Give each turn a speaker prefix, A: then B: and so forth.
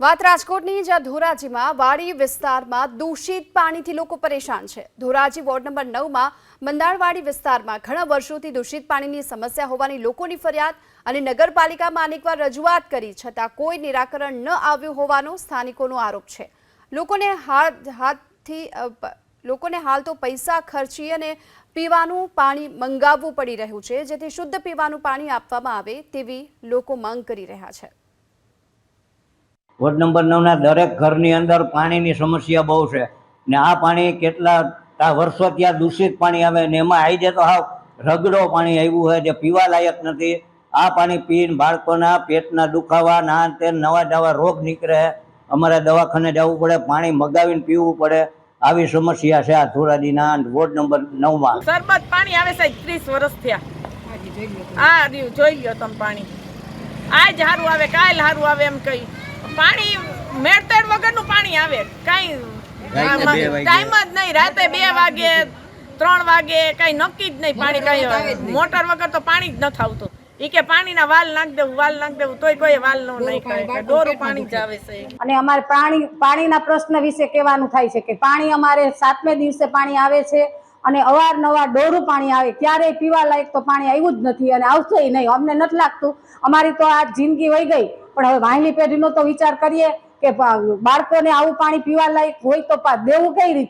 A: વાત રાજકોટની, જ્યાં ધોરાજીમાં વાડી વિસ્તારમાં દૂષિત પાણીથી લોકો પરેશાન છે. ધોરાજી વોર્ડ નંબર નવમાં મંદાણવાડી વિસ્તારમાં ઘણા વર્ષોથી દૂષિત પાણીની સમસ્યા હોવાની લોકોની ફરિયાદ અને નગરપાલિકામાં અનેકવાર રજૂઆત કરી, છતાં કોઈ નિરાકરણ ન આવ્યું હોવાનો સ્થાનિકોનો આરોપ છે. લોકોને હાથ હાથથી લોકોને હાલ તો પૈસા ખર્ચી અને પીવાનું પાણી મંગાવવું પડી રહ્યું છે, જેથી શુદ્ધ પીવાનું પાણી આપવામાં આવે તેવી લોકો માંગ કરી રહ્યા છે.
B: વોર્ડ નંબર નવના દરેક ઘરની અંદર પાણીની સમસ્યા બહુ છે. ને આ પાણી કેટલા આ વર્ષો ત્યાં દૂષિત પાણી આવે ને એમાં આવી જાય તો હાવ રગડો પાણી આવ્યું હોય જે પીવા લાયક નથી. આ પાણી પીને બાળકોના પેટના દુખાવા ના તે નવા નવા રોગ નીકળે. અમારે દવાખાને જવું પડે પાણી મગાવીને પીવું પડે. આવી સમસ્યા છે આ ધોરાજીના વોર્ડ નંબર નવમાં.
C: સરબત પાણી આવે સાહેબ ત્રીસ વર્ષ થયા. આ રહ્યું જોઈ લ્યો તમે પાણી. આજ હારું આવે કાલ હારું આવે એમ કહી. પાણી મેળતેડ વગરનું પાણી આવે. કાંઈ ટાઈમ જ નહીં. રાતે બે વાગે ત્રણ વાગે કાંઈ નક્કી જ નહીં પાણી કાંઈ મોટર વગર તો પાણી જ નથી આવતું ઈ કે પાણીના વાલ નાખ દેવું વાલ નાખ દેવું તોય કોઈ વાલ નો નહીં કરે ડોરું પાણી જ આવે છે.
D: અને અમારે પાણી પાણીના પ્રશ્ન વિશે કહેવાનું થાય છે કે પાણી અમારે સાતમે દિવસે પાણી આવે છે અને અવારનવાર ડોરું પાણી આવે. ક્યારેય પીવા લાયક તો પાણી આવ્યું જ નથી અને આવશે નહીં. અમને નથી લાગતું. અમારી તો આ જિંદગી વહી ગઈ. પણ હવે વાહિની પેઢીનો તો વિચાર કરીએ કે બાળકોને આવું પાણી પીવા લાયક હોય તો દેવું કઈ રીતે?